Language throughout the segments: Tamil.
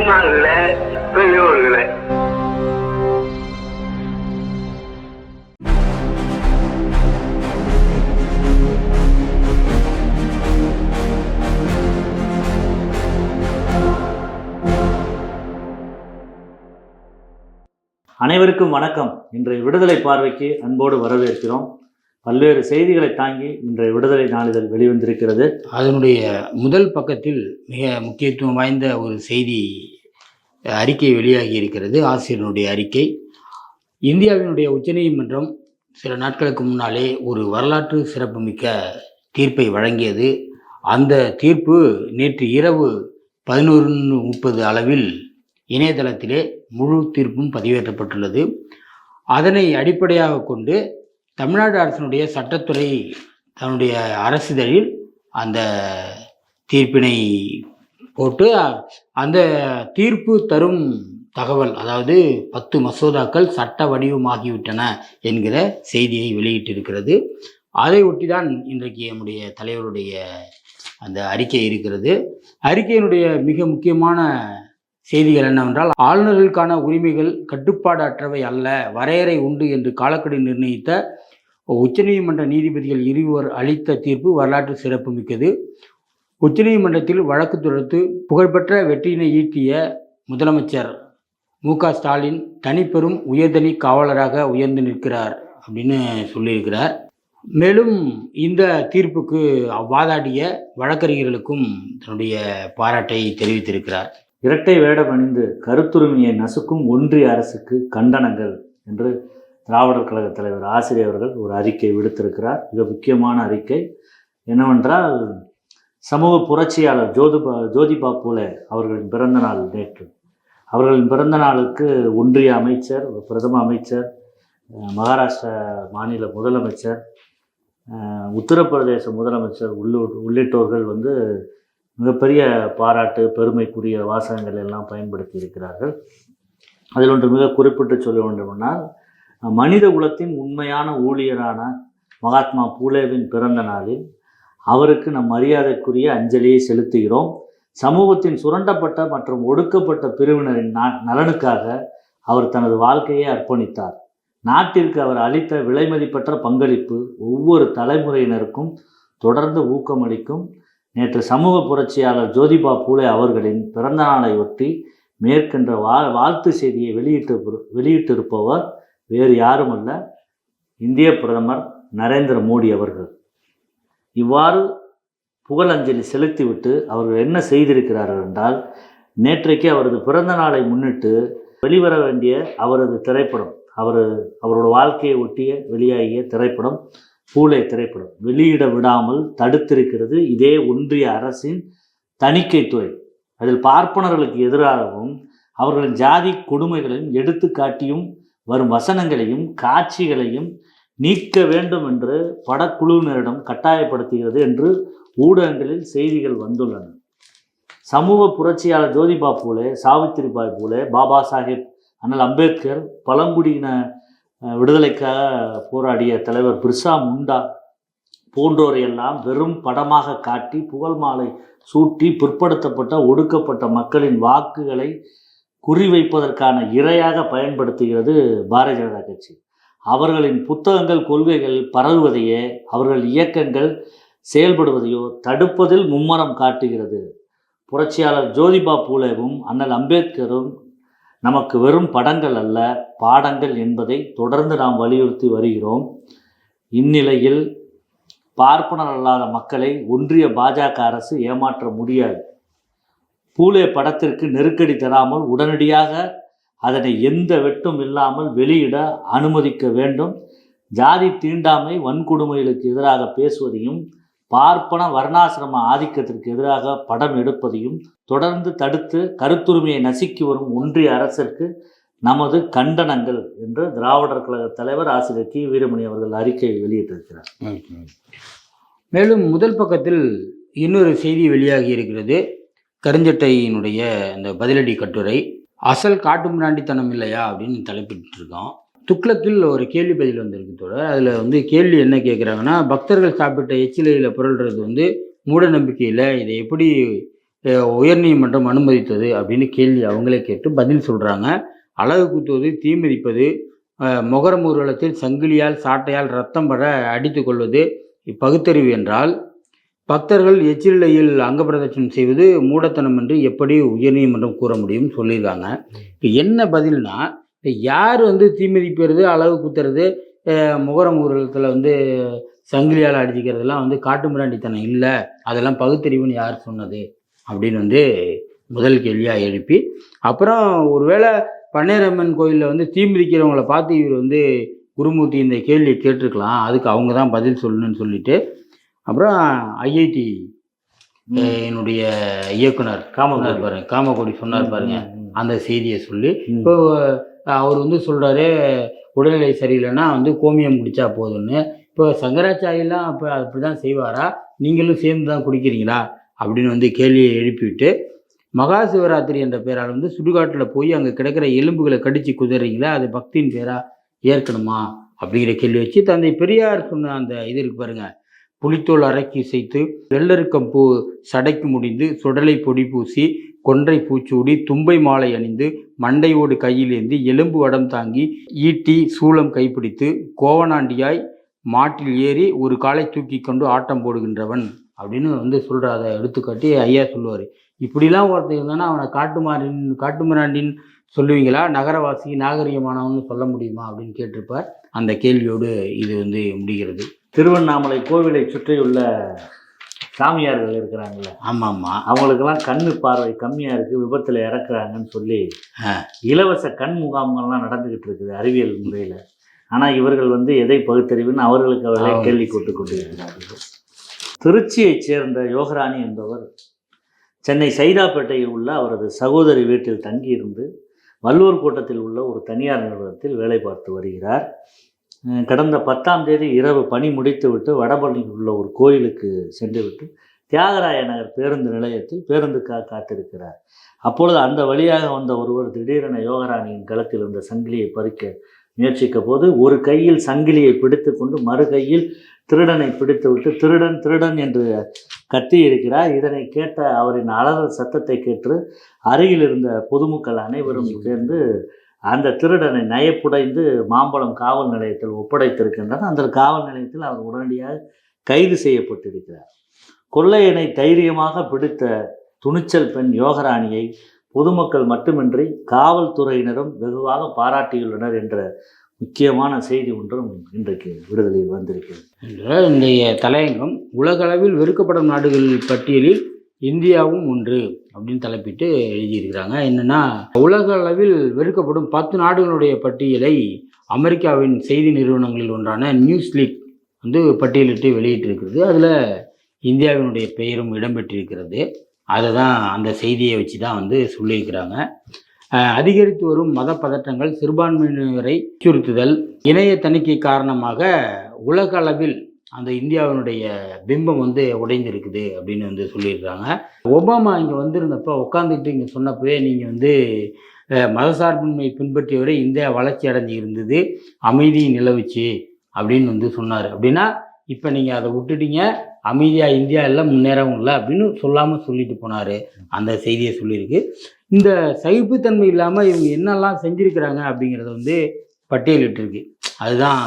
தாய்மார்களே பெரியோர்களே. அனைவருக்கும் வணக்கம். இன்றைய விடுதலை பார்வைக்கு அன்போடு வரவேற்கிறோம். பல்வேறு செய்திகளை தாங்கி இன்றைய விடுதலை நாளிதழ் வெளிவந்திருக்கிறது. அதனுடைய முதல் பக்கத்தில் மிக முக்கியத்துவம் வாய்ந்த ஒரு செய்தி அறிக்கை வெளியாகி இருக்கிறது ஆசிரியனுடைய அறிக்கை. இந்தியாவினுடைய உச்சநீதிமன்றம் சில நாட்களுக்கு முன்னாலே ஒரு வரலாற்று சிறப்புமிக்க தீர்ப்பை வழங்கியது. அந்த தீர்ப்பு நேற்று இரவு பதினோரு முப்பது அளவில் இணையதளத்திலே முழு தீர்ப்பும் பதிவேற்றப்பட்டுள்ளது. அதனை அடிப்படையாக கொண்டு தமிழ்நாடு அரசினுடைய சட்டத்துறை தன்னுடைய அரசிதழில் அந்த தீர்ப்பினை போட்டு அந்த தீர்ப்பு தரும் தகவல் அதாவது பத்து மசோதாக்கள் சட்ட வடிவமாகிவிட்டன என்கிற செய்தியை வெளியிட்டிருக்கிறது. அதை ஒட்டி தான் இன்றைக்கு நம்முடைய தலைவருடைய அந்த அறிக்கை இருக்கிறது. அறிக்கையினுடைய மிக முக்கியமான செய்திகள் என்னவென்றால் ஆளுநர்களுக்கான உரிமைகள் கட்டுப்பாடற்றவை அல்ல வரையறை உண்டு என்று காலக்கெடு நிர்ணயித்த உச்சநீதிமன்ற நீதிபதிகள் இருவர் அளித்த தீர்ப்பு வரலாற்று சிறப்புமிக்கது. உச்சநீதிமன்றத்தில் வழக்கு தொடுத்து புகழ்பெற்ற வெற்றியினை ஈட்டிய முதலமைச்சர் மு க ஸ்டாலின் தனிப்பெரும் உயர்தனி காவலராக உயர்ந்து நிற்கிறார் அப்படின்னு சொல்லியிருக்கிறார். மேலும் இந்த தீர்ப்புக்கு வாதாடிய வழக்கறிஞர்களுக்கும் தன்னுடைய பாராட்டை தெரிவித்திருக்கிறார். இரட்டை வேடம் அணிந்து கருத்துரிமையை நசுக்கும் ஒன்றிய அரசுக்கு கண்டனங்கள் என்று திராவிடர் கழக தலைவர் ஆசிரியர் அவர்கள் ஒரு அறிக்கை விடுத்திருக்கிறார். மிக முக்கியமான அறிக்கை என்னவென்றால் சமூக புரட்சியாளர் ஜோதிபா ஜோதிபா பூலே அவர்களின் பிறந்த நாள் நேற்று. அவர்களின் பிறந்த நாளுக்கு ஒன்றிய அமைச்சர் பிரதம அமைச்சர் மகாராஷ்டிரா மாநில முதலமைச்சர் உத்தரப்பிரதேச முதலமைச்சர் உள்ளூர் உள்ளிட்டோர்கள் வந்து மிகப்பெரிய பாராட்டு பெருமைக்குரிய வாசகங்கள் எல்லாம் பயன்படுத்தி இருக்கிறார்கள். அதில் ஒன்று மிக குறிப்பிட்டு சொல்ல வேண்டுமென்றால் மனித குலத்தின் உண்மையான ஊழியரான மகாத்மா பூலேவின் பிறந்த நாளில் அவருக்கு நம் மரியாதைக்குரிய அஞ்சலியை செலுத்துகிறோம். சமூகத்தின் சுரண்டப்பட்ட மற்றும் ஒடுக்கப்பட்ட பிரிவினரின் நா நலனுக்காக அவர் தனது வாழ்க்கையை அர்ப்பணித்தார். நாட்டிற்கு அவர் அளித்த விலைமதிப்பற்ற பங்களிப்பு ஒவ்வொரு தலைமுறையினருக்கும் தொடர்ந்து ஊக்கமளிக்கும். நேற்று சமூக புரட்சியாளர் ஜோதிபா பூலே அவர்களின் பிறந்த நாளை ஒட்டி மேற்கண்ட வா வாழ்த்து செய்தியை வெளியிட்டு வெளியிட்டிருப்பவர் வேறு யாரும் அல்ல இந்திய பிரதமர் நரேந்திர மோடி அவர்கள். இவ்வாறு புகழஞ்சலி செலுத்திவிட்டு அவர்கள் என்ன செய்திருக்கிறார்கள் என்றால் நேற்றைக்கு அவரது பிறந்த நாளை முன்னிட்டு வெளிவர வேண்டிய அவரது திரைப்படம் அவர் அவரோட வாழ்க்கையை ஒட்டிய வெளியாகிய திரைப்படம் பூலே திரைப்படம். வெளியிட விடாமல் தடுத்திருக்கிறது இதே ஒன்றிய அரசின் தணிக்கைத்துறை அதில் பார்ப்பனர்களுக்கு எதிராகவும் அவர்களின் ஜாதி கொடுமைகளையும் எடுத்து காட்டியும் வரும் வசனங்களையும் காட்சிகளையும் நீக்க வேண்டும் என்று படக்குழுவினரிடம் கட்டாயப்படுத்துகிறது என்று ஊடகங்களில் செய்திகள் வந்துள்ளன. சமூக புரட்சியாளர் ஜோதிபா பூலே சாவித்திரிபாய் பூலே பாபா சாஹேப் அண்ணல் அம்பேத்கர் பழங்குடியின விடுதலைக்காக போராடிய தலைவர் பிர்சா முண்டா போன்றோரையெல்லாம் வெறும் படமாக காட்டி புகழ் மாலை சூட்டி பிற்படுத்தப்பட்ட ஒடுக்கப்பட்ட மக்களின் வாக்குகளை குறிவைப்பதற்கான இரையாக பயன்படுத்துகிறது பாரதிய ஜனதா கட்சி. அவர்களின் புத்தகங்கள் கொள்கைகள் பரவுவதையே அவர்கள் இயக்கங்கள் செயல்படுவதையோ தடுப்பதில் மும்மரம் காட்டுகிறது. புரட்சியாளர் ஜோதிபா பூலேவும் அண்ணல் அம்பேத்கரும் நமக்கு வெறும் படங்கள் அல்ல பாடங்கள் என்பதை தொடர்ந்து நாம் வலியுறுத்தி வருகிறோம். இந்நிலையில் பார்ப்பனர் அல்லாத மக்களை ஒன்றிய பாஜக அரசு ஏமாற்ற முடியாது. பூலே படத்திற்கு நெருக்கடி தராமல் உடனடியாக அதனை எந்த வெட்டும் இல்லாமல் வெளியிட அனுமதிக்க வேண்டும். ஜாதி தீண்டாமை வன்கொடுமைகளுக்கு எதிராக பேசுவதையும் பார்ப்பன வர்ணாசிரம ஆதிக்கத்திற்கு எதிராக படம் எடுப்பதையும் தொடர்ந்து தடுத்து கருத்துரிமையை நசுக்கி வரும் ஒன்றிய அரசிற்கு நமது கண்டனங்கள் என்று திராவிடர் கழக தலைவர் ஆசிரியர் கி. வீரமணி அவர்கள் அறிக்கையை வெளியிட்டிருக்கிறார். மேலும் முதல் பக்கத்தில் இன்னொரு செய்தி வெளியாகி இருக்கிறது. கருஞ்சட்டையினுடைய இந்த பதிலடி கட்டுரை. அசல் காட்டு முன்னாண்டித்தனம் இல்லையா அப்படின்னு தலைப்பிட்டுருக்கோம். துக்ளத்தில் ஒரு கேள்வி பதில் வந்திருக்கு தோழர். அதில் வந்து கேள்வி என்ன கேட்குறாங்கன்னா பக்தர்கள் சாப்பிட்ட எச்சிலையில் புரள்றது வந்து மூட நம்பிக்கையில் இதை எப்படி உயர்நீதிமன்றம் அனுமதித்தது அப்படின்னு கேள்வி அவங்களே கேட்டு பதில் சொல்கிறாங்க அழகு குத்துவது தீமிதிப்பது அஹ், முகரம் ஊர்வலத்தில் சங்கிலியால் சாட்டையால் ரத்தம் பட அடித்து கொள்வது பகுத்தறிவு என்றால் பக்தர்கள் எச்சிலையில் அங்க பிரதட்சணம் செய்வது மூடத்தனம் என்று எப்படி உயர்நீதிமன்றம் கூற முடியும்னு சொல்லியிருக்காங்க. இப்போ என்ன பதில்னா இப்போ யார் வந்து தீமிதிக்கிறது அளவு குத்துறது முகரம் ஊர்வலத்தில் வந்து சங்கிலியால் அடிச்சுக்கிறதெல்லாம் வந்து காட்டுமிராண்டித்தனம் இல்லை அதெல்லாம் பகுத்தறிவுன்னு யார் சொன்னது? அப்படின்னு வந்து முதல் கேள்வியாக எழுப்பி அப்புறம் ஒருவேளை பன்னீரம்மன் கோயிலில் வந்து தீமிதிக்கிறவங்கள பார்த்து இவர் வந்து குருமூர்த்தி இந்த கேள்வியை கேட்டிருக்கலாம் அதுக்கு அவங்க தான் பதில் சொல்லணும்னு சொல்லிட்டு அப்புறம் ஐஐடி என்னுடைய இயக்குனர் காமகோடி. பாருங்க காமகோடி சொன்னார் பாருங்க அந்த செய்தியை சொல்லி. இப்போ அவர் வந்து சொல்கிறாரு உடல்நிலை சரியில்லைன்னா வந்து கோமியம் குடிச்சா போதும்னு. இப்போ சங்கராச்சாரியெல்லாம் அப்போ அப்படி தான் செய்வாரா? நீங்களும் சேர்ந்து தான் குடிக்கிறீங்களா? அப்படின்னு வந்து கேள்வியை எழுப்பிவிட்டு மகா சிவராத்திரி என்ற பேரால் வந்து சுடுகாட்டில் போய் அங்கே கிடக்கிற எலும்புகளை கடித்து குதறீங்களா? அது பக்தியின் பேரா ஏற்கணுமா? அப்படிங்கிற கேள்வி வச்சு தந்தை பெரியார் சொன்ன அந்த இது இருக்கு பாருங்க புலித்தோல் அரைக்கி செய்து வெள்ளருக்கம் பூ சடைக்கு முடிந்து சுடலை பொடி பூசி கொன்றை பூச்சூடி தும்பை மாலை அணிந்து மண்டையோடு கையில் ஏந்தி எலும்பு வடம் தாங்கி ஈட்டி சூளம் கைப்பிடித்து கோவனாண்டியாய் மாட்டில் ஏறி ஒரு காலை தூக்கி கொண்டு ஆட்டம் போடுகின்றவன் அப்படின்னு வந்து சொல்கிற அதை எடுத்துக்காட்டி ஐயா சொல்லுவார். இப்படிலாம் ஒருத்தர் இருந்தானா அவனை காட்டுமாறின் காட்டுமிராண்டின்னு சொல்லுவீங்களா? நகரவாசி நாகரிகமானவன்னு சொல்ல முடியுமா அப்படின்னு கேட்டிருப்பார். அந்த கேள்வியோடு இது வந்து முடிகிறது. திருவண்ணாமலை கோவிலை சுற்றியுள்ள சாமியார்கள் இருக்கிறாங்கல்ல. ஆமாம் ஆமாம் அவங்களுக்கெல்லாம் கண்ணு பார்வை கம்மியா இருக்கு விபத்துல இறக்குறாங்கன்னு சொல்லி. இலவச கண் முகாம்கள்லாம் நடந்துகிட்டு இருக்குது அறிவியல் முறையில. ஆனா இவர்கள் வந்து எதை பகுத்தறிவுன்னு அவர்களுக்கு அவர்களே. கேள்வி போட்டுக் கொண்டிருக்கிறார்கள் திருச்சியைச் சேர்ந்த யோகராணி என்பவர் சென்னை சைதாப்பேட்டையில் உள்ள அவரது சகோதரி வீட்டில் தங்கியிருந்து வள்ளுவர் கோட்டத்தில் உள்ள ஒரு தனியார் நிறுவனத்தில் வேலை பார்த்து வருகிறார். கடந்த பத்தாம் தேதி இரவு பணி முடித்துவிட்டு வடபழனியில் உள்ள ஒரு கோயிலுக்கு சென்றுவிட்டு தியாகராய நகர் பேருந்து நிலையத்தில் பேருந்துக்காக காத்திருக்கிறார். அப்பொழுது அந்த வழியாக வந்த ஒருவர் திடீரென யோகராணியின் கழுத்தில் இருந்த சங்கிலியை பறிக்க முயற்சிக்க போது ஒரு கையில் சங்கிலியை பிடித்து கொண்டு மறு கையில் திருடனை பிடித்துவிட்டு திருடன் திருடன் என்று கத்தி இருக்கிறார். இதனை கேட்ட அவரின் அலறல் சத்தத்தை கேட்டு அருகில் இருந்த பொதுமக்கள் அனைவரும் சேர்ந்து அந்த திருடனை நயப்புடைந்து மாம்பழம் காவல் நிலையத்தில் ஒப்படைத்திருக்கின்றன அந்த காவல் நிலையத்தில் அவர் உடனடியாக கைது செய்யப்பட்டிருக்கிறார். கொள்ளையனை தைரியமாக பிடித்த துணிச்சல் பெண் யோகராணியை பொதுமக்கள் மட்டுமின்றி காவல்துறையினரும் வெகுவாக பாராட்டியுள்ளனர் என்ற முக்கியமான செய்தி ஒன்றும் இன்றைக்கு விடுதலையில் வந்திருக்கிறது. என்ற இன்றைய தலையங்கம் உலகளவில் வெறுக்கப்படும் நாடுகள் பட்டியலில் இந்தியாவும் ஒன்று அப்படின்னு தலைப்பிட்டு எழுதியிருக்கிறாங்க. என்னென்னா உலக அளவில் வெறுக்கப்படும் பத்து நாடுகளுடைய பட்டியலை அமெரிக்காவின் செய்தி நிறுவனங்களில் ஒன்றான நியூஸ் லீக் வந்து பட்டியலிட்டு வெளியிட்டிருக்கிறது. அதில் இந்தியாவினுடைய பெயரும் இடம்பெற்றிருக்கிறது. அதை தான் அந்த செய்தியை வச்சு தான் வந்து சொல்லியிருக்கிறாங்க. அதிகரித்து வரும் மத பதற்றங்கள் சிறுபான்மையினரை அச்சுறுத்துதல் இணைய தணிக்கை காரணமாக உலக அளவில் அந்த இந்தியாவினுடைய பிம்பம் வந்து உடைந்திருக்குது அப்படின்னு வந்து சொல்லியிருக்காங்க. ஒபாமா இங்கே வந்திருந்தப்போ உட்காந்துக்கிட்டு இங்கே சொன்னப்பவே நீங்கள் வந்து மதசார்பின்மை பின்பற்றியவரை இந்தியா வளர்ச்சி அடைஞ்சு இருந்தது அமைதி நிலவுச்சு அப்படின்னு வந்து சொன்னார். அப்படின்னா இப்போ நீங்கள் அதை விட்டுட்டீங்க அமைதியாக இந்தியா எல்லாம் முன்னேறவும் இல்லை அப்படின்னு சொல்லாமல் சொல்லிட்டு போனார். அந்த செய்தியை சொல்லியிருக்கு. இந்த சகிப்புத்தன்மை இல்லாமல் இவங்க என்னெல்லாம் செஞ்சுருக்கிறாங்க அப்படிங்கிறத வந்து பட்டியலிட்டிருக்கு. அதுதான்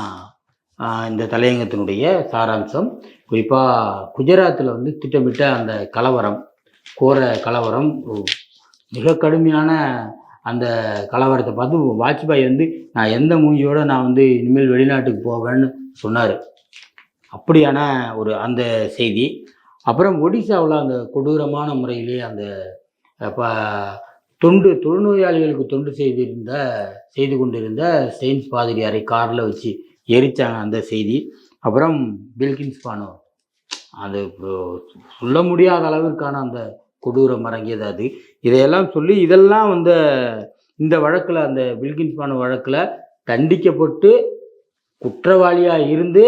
இந்த தலையங்கத்தினுடைய சாராம்சம். குறிப்பாக குஜராத்தில் வந்து திட்டமிட்ட அந்த கலவரம் கோர கலவரம் மிக கடுமையான அந்த கலவரத்தை பார்த்து வாஜ்பாய் வந்து நான் எந்த மூஞ்சியோடு நான் வந்து இனிமேல் வெளிநாட்டுக்கு போவேன்னு சொன்னார். அப்படியான ஒரு அந்த செய்தி. அப்புறம் ஒடிசாவில் அந்த கொடூரமான முறையிலே அந்த ப தொண்டு தொழுநோயாளிகளுக்கு தொண்டு செய்திருந்த செய்து கொண்டிருந்த செயின்ஸ் பாதிரியாரை காரில் வச்சு எரிச்சாங்க அந்த செய்தி. அப்புறம் பில்கின்ஸ் பானோ. அது சொல்ல முடியாத அளவிற்கான அந்த கொடூரம் அரங்கியது அது. இதையெல்லாம் சொல்லி இதெல்லாம் வந்து இந்த வழக்கில் அந்த பில்கின்ஸ் பானோ வழக்கில் தண்டிக்கப்பட்டு குற்றவாளியாக இருந்து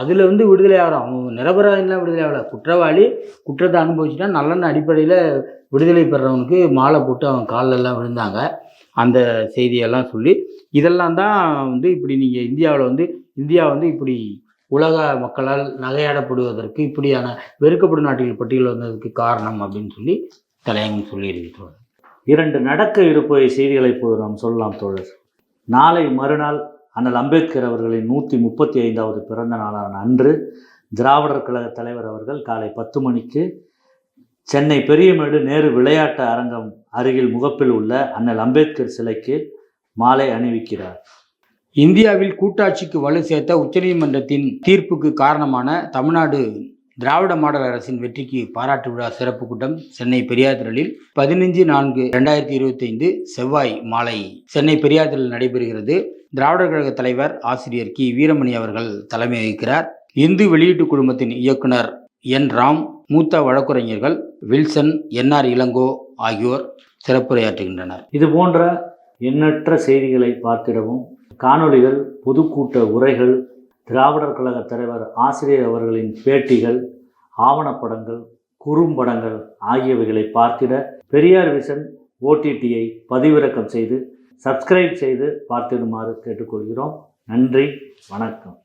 அதில் வந்து விடுதலை ஆகிறோம் அவங்க நிரபராதிலாம் விடுதலை ஆகலை. குற்றவாளி குற்றத்தை அனுபவிச்சுட்டா நல்லெண்ண அடிப்படையில் விடுதலை பெறவனுக்கு மாலை போட்டு அவன் கால்லெல்லாம் விழுந்தாங்க. அந்த செய்தியெல்லாம் சொல்லி இதெல்லாம் தான் வந்து இப்படி நீங்கள் இந்தியாவில் வந்து இந்தியா வந்து இப்படி உலக மக்களால் நகையாடப்படுவதற்கு இப்படியான வெறுக்கப்படும் நாட்டில் பட்டியல் வந்ததுக்கு காரணம் அப்படின்னு சொல்லி தலையங்கம் சொல்லியிருக்கிறோம் இரண்டு நடக்க இருப்பவை செய்திகளை இப்போது நாம் சொல்லலாம் தோழர். நாளை மறுநாள் அண்ணல் அம்பேத்கர் அவர்களின் நூற்றி முப்பத்தி ஐந்தாவது பிறந்த நாளான அன்று திராவிடர் கழக தலைவர் அவர்கள் காலை பத்து மணிக்கு சென்னை பெரியமேடு நேரு விளையாட்டு அரங்கம் அருகில் முகப்பில் உள்ள அண்ணல் அம்பேத்கர் சிலைக்கு மாலை அணிவிக்கிறார். இந்தியாவில் கூட்டாட்சிக்கு வலு சேர்த்த உச்சநீதிமன்றத்தின் தீர்ப்புக்கு காரணமான தமிழ்நாடு திராவிட மாடல் அரசின் வெற்றிக்கு பாராட்டு விழா சிறப்பு கூட்டம் சென்னை பெரியார் திரளில் பதினஞ்சு நான்கு ரெண்டாயிரத்தி இருபத்தைந்து செவ்வாய் மாலை. சென்னை பெரியார் திரளில் நடைபெறுகிறது. திராவிடர் கழக தலைவர் ஆசிரியர் கி. வீரமணி அவர்கள் தலைமை வகிக்கிறார் இந்து வெளியீட்டு குழுமத்தின் இயக்குனர் என். ராம் மூத்த வழக்குரைஞர்கள் வில்சன் என்ஆர் இளங்கோ ஆகியோர் சிறப்புரையாற்றுகின்றனர். இது போன்ற எண்ணற்ற செய்திகளை பார்த்திடவும் காணொளிகள் பொதுக்கூட்ட உரைகள் திராவிடர் கழக தலைவர் ஆசிரியர் அவர்களின் பேட்டிகள் ஆவணப்படங்கள் குறும்படங்கள் ஆகியவைகளை பார்த்திட பெரியார் விசன் ஓடிடியை பதிவிறக்கம் செய்து சப்ஸ்கிரைப் செய்து பார்த்திடுமாறு கேட்டுக்கொள்கிறோம். நன்றி வணக்கம்.